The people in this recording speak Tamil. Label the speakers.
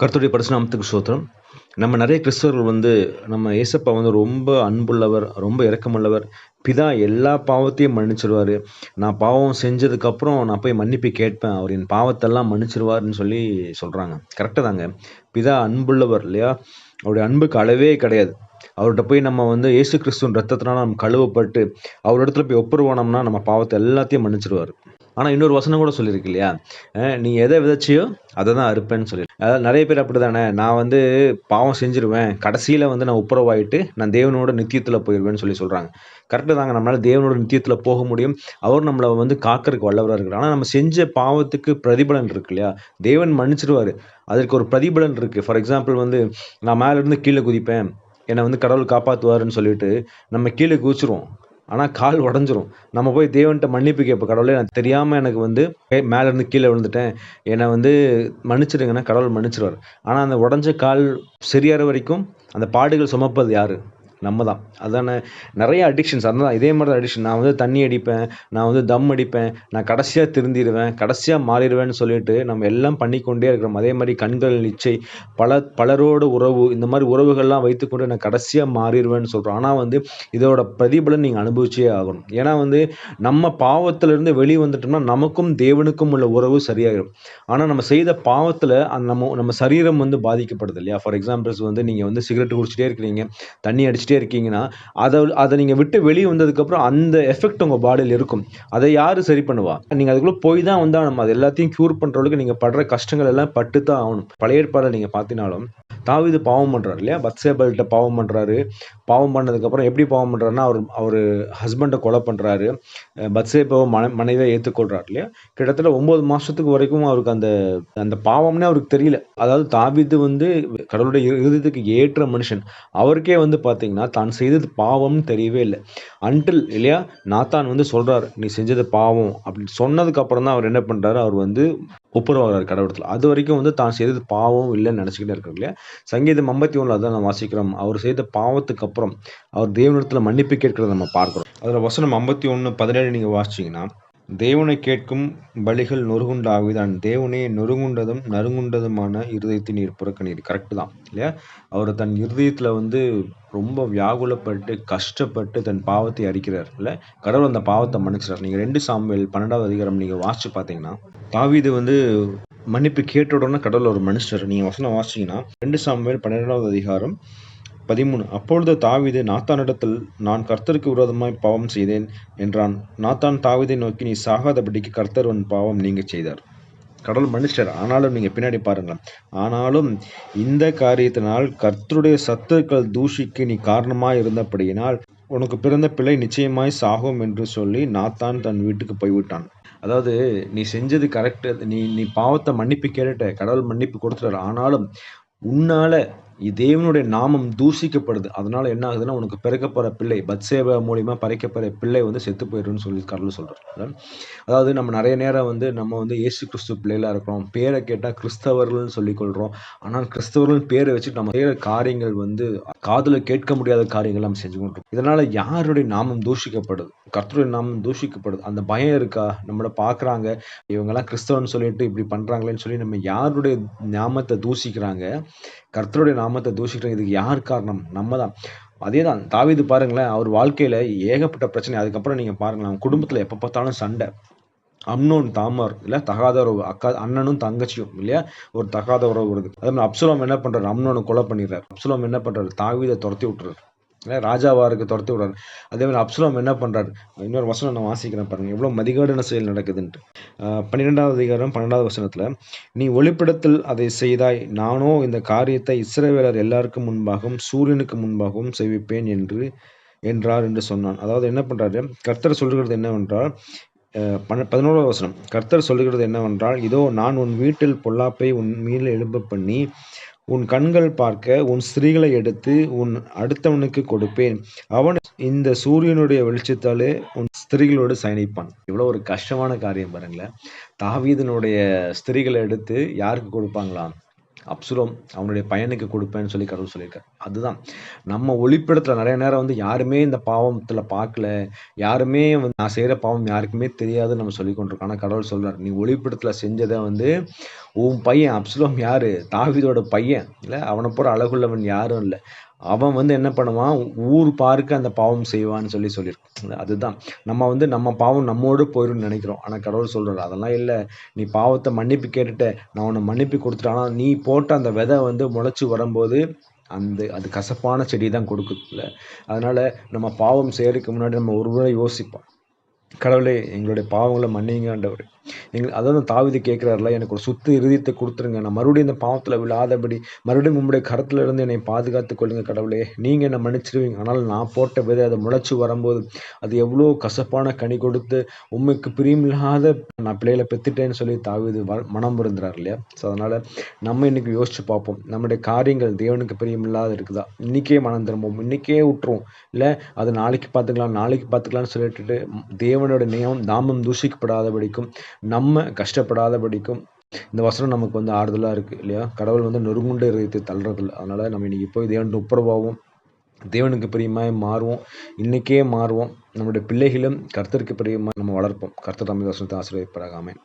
Speaker 1: கர்த்தருடைய பரிசுநாமத்துக்கு சோத்திரம் நம்ம நிறைய கிறிஸ்தவர்கள் வந்து நம்ம ஏசப்பா வந்து ரொம்ப அன்புள்ளவர் ரொம்ப இரக்கமுள்ளவர். பிதா எல்லா பாவத்தையும் மன்னிச்சிருவார். நான் பாவம் செஞ்சதுக்கப்புறம் நான் போய் மன்னிப்பு கேட்பேன். அவர் என் பாவத்தெல்லாம் மன்னிச்சிருவார்னு சொல்லி சொல்கிறாங்க கரெக்டாக தாங்க. பிதா அன்புள்ளவர் இல்லையா? அவருடைய அன்புக்கு அளவே கிடையாது. அவர்கிட்ட போய் நம்ம வந்து இயேசு கிறிஸ்துவின் ரத்தத்தினால நம்ம கழுவப்பட்டு அவர் இடத்துல போய் ஒப்புருவானோம்னா நம்ம பாவத்தை எல்லாத்தையும் மன்னிச்சிருவார். ஆனால் இன்னொரு வசனம் கூட சொல்லியிருக்கு இல்லையா? நீ எதை விதைச்சியோ அதை தான் அறுப்பேன்னு சொல்லி அதாவது நிறைய பேர் அப்படி தானே நான் வந்து பாவம் செஞ்சிருவேன். கடைசியில் வந்து நான் உப்புரவாயிட்டு நான் தேவனோட நித்தியத்தில் போயிடுவேன்னு சொல்லி சொல்கிறாங்க கரெக்டாக தாங்க. நம்மளால் தேவனோட நித்தியத்தில் போக முடியும். அவர் நம்மளை வந்து காக்கறதுக்கு வல்லவராக இருக்கிறார். ஆனால் நம்ம செஞ்ச பாவத்துக்கு பிரதிபலன் இருக்கு இல்லையா? தேவன் மன்னிச்சிருவார். அதற்கு ஒரு பிரதிபலன் இருக்குது ஃபார் எக்ஸாம்பிள் வந்து நான் மேலேருந்து கீழே குதிப்பேன். என்னை வந்து கடவுள் காப்பாற்றுவாருன்னு சொல்லிட்டு நம்ம கீழே குதிச்சிருவோம். ஆனால் கால் உடஞ்சிரும். நம்ம போய் தேவன்கிட்ட மன்னிப்பு கேட்போம். கடவுளே நான் தெரியாமல் எனக்கு வந்து மேலேருந்து கீழே விழுந்துட்டேன். என்னை வந்து மன்னிச்சிடுங்கன்னா கடவுள் மன்னிச்சிருவார். ஆனால் அந்த உடஞ்ச கால் சரியாகிற வரைக்கும் அந்த பாடுகள் சுமப்பது யார்? நம்ம தான் அதான நிறைய அடிக்ஷன்ஸ் அதான் இதே மாதிரி தான் அடிக்ஷன் நான் வந்து தண்ணி அடிப்பேன் நான் வந்து தம் அடிப்பேன் நான் கடைசியாக திருந்திடுவேன் கடைசியாக மாறிடுவேன்னு சொல்லிட்டு நம்ம எல்லாம் பண்ணிக்கொண்டே இருக்கிறோம். அதே மாதிரி கண்கள் நிச்சை பல பலரோட உறவு இந்த மாதிரி உறவுகள்லாம் வைத்துக்கொண்டு நான் கடைசியாக மாறிடுவேன்னு சொல்கிறோம் ஆனால் வந்து இதோட பிரதிபலன் நீங்கள் அனுபவிச்சே ஆகணும். ஏன்னா வந்து நம்ம பாவத்திலிருந்து வெளியே வந்துட்டோம்னா நமக்கும் தேவனுக்கும் உள்ள உறவு சரியாயிடும் ஆனால் நம்ம செய்த பாவத்தில் அந்த நம்ம நம்ம சரீரம் வந்து பாதிக்கப்படுது இல்லையா? ஃபார் எக்ஸாம்பிள்ஸ் வந்து நீங்கள் வந்து சிகரெட் குடிச்சிட்டே இருக்கிறீங்க தண்ணி அடிச்சுட்டு இருக்கீங்கன்னா அதை அதை நீங்கள் விட்டு வெளியே வந்ததுக்கப்புறம் அந்த எஃபெக்ட் உங்கள் பாடியில் இருக்கும். அதை யார் சரி பண்ணுவா? நீங்கள் அதுக்குள்ளே போய் தான் வந்தால் நம்ம அது எல்லாத்தையும் க்யூர் பண்ணுறதுக்கு நீங்கள் படுற கஷ்டங்கள் எல்லாம் பட்டு தான் ஆகணும். பழைய ஏற்பாடை நீங்கள் பார்த்தினாலும் தாவிது பாவம் பண்ணுறாரு இல்லையா? பத்சேபல்கிட்ட பாவம் பண்ணுறாரு பாவம் பண்ணதுக்கப்புறம் எப்படி பாவம் பண்ணுறாருன்னா அவர் அவர் ஹஸ்பண்டை கொலை பண்ணுறாரு பத்சேபாவை மன மனைவியை ஏற்றுக்கொள்கிறார் இல்லையா? கிட்டத்தட்ட ஒம்பது மாதத்துக்கு வரைக்கும் அவருக்கு அந்த அந்த பாவம்னே அவருக்கு தெரியல. அதாவது தாவிது வந்து கடவுளுடைய இருதயத்துக்கு ஏற்ற மனுஷன். அவருக்கே வந்து பார்த்தீங்கன்னா தான் செய்தது பாவம்னு தெரியவே இல்லை. அன்டில் இல்லையா நாத்தான் வந்து சொல்கிறார் நீ செஞ்சது பாவம் அப்படின்னு. சொன்னதுக்கப்புறம் தான் அவர் என்ன பண்ணுறாரு அவர் வந்து ஒப்புரவாகிறார் கடவுளத்தில் அது வரைக்கும் வந்து தான் செய்தது பாவம் இல்லைன்னு நினச்சிக்கிட்டே இருக்காரு இல்லையா? சங்கீதம் ஐம்பத்தி ஒன்றில் அதான் நம்ம வாசிக்கிறோம். அவர் செய்த பாவத்துக்கு அப்புறம் அவர் தேவனிடத்தில் மன்னிப்பு கேட்கிறத நம்ம பார்க்குறோம். அதில் வசனம் ஐம்பத்தி ஒன்று பதினேழு நீங்கள் வாசிச்சீங்கன்னா தேவனை கேட்கும் பலிகள் நொறுகுண்ட ஆவிதான் தேவனே நொறுங்குண்டதும் நறுங்குண்டதுமான இருதயத்தை நீர் புறக்கணீர் கரெக்டு தான் இல்லையா? அவர் தன் இருதயத்தில் வந்து ரொம்ப வியாகுலப்பட்டு கஷ்டப்பட்டு தன் பாவத்தை அறிக்கிறார் இல்லை? கடவுள் அந்த பாவத்தை மன்னிச்சிடார் நீங்கள் ரெண்டு சாம்பல் பன்னெண்டாவது அதிகாரம் நீங்கள் வாசிச்சு பார்த்தீங்கன்னா தாவிது வந்து மன்னிப்பு கேட்ட உடனே கடவுள் ஒரு மனுஷர். நீங்கள் வசனம் வாசிச்சீங்கன்னா ரெண்டு சாம்பல் பன்னெண்டாவது அதிகாரம் பதிமூணு. அப்பொழுது தாவிது நாத்தானிடத்தில் நான் கர்த்தருக்கு விரோதமாய் பாவம் செய்தேன் என்றான். நாத்தான் தாவிதை நோக்கி நீ சாகாதபடிக்கு கர்த்தர் உன் பாவம் நீங்க செய்தார். கடவுள் மனுஷர் ஆனாலும் நீங்கள் பின்னாடி பாருங்கள். ஆனாலும் இந்த காரியத்தினால் கர்த்தருடைய சத்துருக்கள் தூஷிக்கு நீ காரணமாக இருந்தபடியினால் உனக்கு பிறந்த பிள்ளை நிச்சயமாய் சாகும் என்று சொல்லி நாத்தான் தன் வீட்டுக்கு போய்விட்டான். அதாவது நீ செஞ்சது கரெக்டு. நீ நீ பாவத்தை மன்னிப்பு கேட்டுட்ட. கடவுள் மன்னிப்பு கொடுத்துட்டார். ஆனாலும் உன்னால தேவனுடைய நாமம் தூசிக்கப்படுது அதனால என்ன ஆகுதுன்னா உனக்கு பிறக்கப்படுற பிள்ளை பத்சேவை மூலியமாக பறைக்கப்படுற பிள்ளை வந்து செத்து போயிடும்னு சொல்லி கடவுள் சொல்கிறார் அதாவது நம்ம நிறைய நேரம் வந்து நம்ம வந்து இயேசு கிறிஸ்து பிள்ளைகளாக இருக்கிறோம். பேரை கேட்டால் கிறிஸ்தவர்கள்னு சொல்லிக் கொள்கிறோம் ஆனால் கிறிஸ்தவர்கள் பேரை வச்சுட்டு நம்ம செய்கிற காரியங்கள் வந்து காதில் கேட்க முடியாத காரியங்கள் நம்ம செஞ்சு கொண்டிருக்கோம். இதனால யாருடைய நாமம் தூஷிக்கப்படுது? கர்த்தருடைய நாமம் தூஷிக்கப்படுது. அந்த பயம் இருக்கா? நம்மளை பார்க்குறாங்க. இவங்கெல்லாம் கிறிஸ்தவன் சொல்லிட்டு இப்படி பண்ணுறாங்களேன்னு சொல்லி நம்ம யாருடைய நாமத்தை தூஷிக்கிறாங்க? கர்த்தருடைய நாமத்தை தூஷிக்கிறாங்க. இதுக்கு யார் காரணம்? நம்ம தான் அதே தான் தாவிது பாருங்களேன் அவர் வாழ்க்கையில் ஏகப்பட்ட பிரச்சனை. அதுக்கப்புறம் நீங்கள் பாருங்களேன் குடும்பத்தில் எப்போ பார்த்தாலும் சண்டை. அம்னோன் தாமர் இல்லை தகாத உறவு அக்கா அண்ணனும் தங்கச்சியும் இல்லையா? ஒரு தகாத உறவு வருது அதே மாதிரி அப்சுலம் என்ன பண்ணுறாரு அம்னோனை கொலை பண்ணிடுறாரு. அப்சுலம் என்ன பண்ணுறாரு தாவீதை துரத்தி விட்டுறாரு. இல்ல ராஜாவாருக்கு துரத்தி விடுறாரு. அதே மாதிரி அப்சுலம் என்ன பண்ணுறாரு இன்னொரு வசனம் நான் வாசிக்கிறேன் பாருங்கள் எவ்வளோ மதிகாடான செயல் நடக்குதுன்ட்டு. பன்னிரெண்டாவது அதிகாரம் பன்னெண்டாவது வசனத்தில் நீ ஒளிப்பிடத்தில் அதை செய்தாய். நானோ இந்த காரியத்தை இஸ்ரவேலர் எல்லாருக்கும் முன்பாகவும் சூரியனுக்கு முன்பாகவும் செய்விப்பேன் என்று என்றார் என்று சொன்னான். அதாவது என்ன பண்ணுறாரு கர்த்தர் சொல்கிறது என்னவென்றால் அஹ் பதினோராவது வசனம். கர்த்தர் சொல்லுகிறது என்னவென்றால் இதோ நான் உன் வீட்டில் பொல்லாப்பை உன் மீது எழும்ப பண்ணி உன் கண்கள் பார்க்க உன் ஸ்திரீகளை எடுத்து உன் அடுத்தவனுக்கு கொடுப்பேன். அவன் இந்த சூரியனுடைய வெளிச்சத்தாலே உன் ஸ்திரீகளோடு சயனிப்பான். இவ்வளவு ஒரு கஷ்டமான காரியம் பாருங்களேன். தாவீதனுடைய ஸ்திரீகளை எடுத்து யாருக்கு கொடுப்பாங்களாம்? அப்சுலோம் அவனுடைய பையனுக்கு கொடுப்பேன்னு சொல்லி கடவுள் சொல்லியிருக்காரு. அதுதான். நம்ம ஒளிப்படத்தில் நிறைய நேரம் வந்து யாருமே இந்த பாவத்தில் பார்க்கல யாருமே வந்து நான் செய்கிற பாவம் யாருக்குமே தெரியாதுன்னு நம்ம சொல்லி கொண்டிருக்கோம். ஆனால் கடவுள் சொல்கிறார் நீ ஒளிப்படத்தில் செஞ்சதை வந்து உன் பையன் அப்சுலோம் யாரு? தாவிதோட பையன். இல்லை அவனை போகிற அழகுள்ளவன் யாரும் இல்லை. அவன் வந்து என்ன பண்ணுவான்? ஊர் பார்க்க அந்த பாவம் செய்வான்னு சொல்லி சொல்லியிருக்கு அதுதான். நம்ம வந்து நம்ம பாவம் நம்மோடு போயிடும்னு நினைக்கிறோம். ஆனால் கடவுள் சொல்கிறார் அதெல்லாம் இல்லை. நீ பாவத்தை மன்னிப்பு கேட்டுட்ட. நான் உன்னை மன்னிப்பு கொடுத்துட்டேன். ஆனால் நீ போட்ட அந்த விதை வந்து முளைச்சி வரும்போது அந்த அது கசப்பான செடி தான் கொடுக்குதுல அதனால் நம்ம பாவம் செய்கிறதுக்கு முன்னாடி நம்ம ஒரு முறை யோசிப்போம். கடவுளே எங்களுடைய பாவங்களை மன்னிங்க ஆண்டவர். எங்கள் அதாவது தாவிது கேட்குறாருல எனக்கு ஒரு சுத்து இறுதியத்தை கொடுத்துருங்க. நான் மறுபடியும் இந்த பாவத்தில் விழாதபடி மறுபடியும் உங்களுடைய கரத்துல இருந்து என்னை பாதுகாத்து கொள்ளுங்க கடவுளே. நீங்கள் என்னை மன்னிச்சிருவீங்க. ஆனால் நான் போட்ட விதை அதை முளைச்சி வரும்போது அது எவ்வளோ கசப்பான கனி கொடுத்து உண்மைக்கு பிரியமில்லாத நான் பிள்ளைகளை பெற்றுட்டேன்னு சொல்லி தாவிது வ- மனம் வருந்துறாரு இல்லையா? ஸோ அதனால் நம்ம இன்னைக்கு யோசிச்சு பார்ப்போம். நம்முடைய காரியங்கள் தேவனுக்கு பிரியமில்லாத இருக்குதா? இன்னைக்கே மனம் திரும்புவோம் இன்னைக்கே விட்டுருவோம் இல்லை அது நாளைக்கு பார்த்துக்கலாம் நாளைக்கு பார்த்துக்கலாம்னு சொல்லிட்டு தேவனோட நேயம் நாமம் தூஷிக்கப்படாதபடிக்கும் நம்ம கஷ்டப்படாதபடிக்கும் இந்த வசனம் நமக்கு வந்து ஆறுதலாக இருக்குது இல்லையா? கடவுள் வந்து நொறுங்குண்ட இதயத்தை தள்ளுறதில்ல. அதனால் நம்ம இன்றைக்கி போய் தேவன் ஒப்புரவாகவும் தேவனுக்கு பிரியமாக மாறுவோம். இன்றைக்கே மாறுவோம். நம்முடைய பிள்ளைகளும் கர்த்தருக்கு பிரியமாக நம்ம வளர்ப்போம். கர்த்தர் தமிழ் வசனத்தை ஆசிரியப்படாமல்